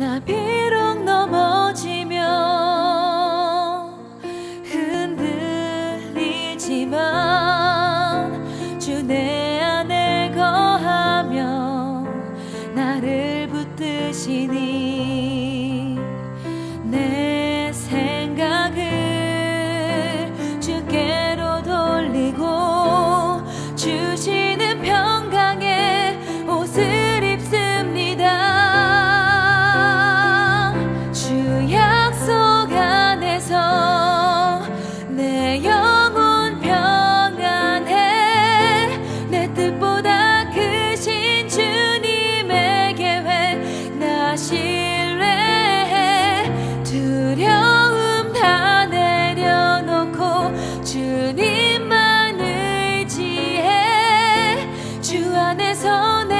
나 비록 넘어지며 흔들리지만 주 내 안에 거하며 나를 붙드시니 신뢰해 두려움 다 내려놓고 주님만 의지해 주 안에서 내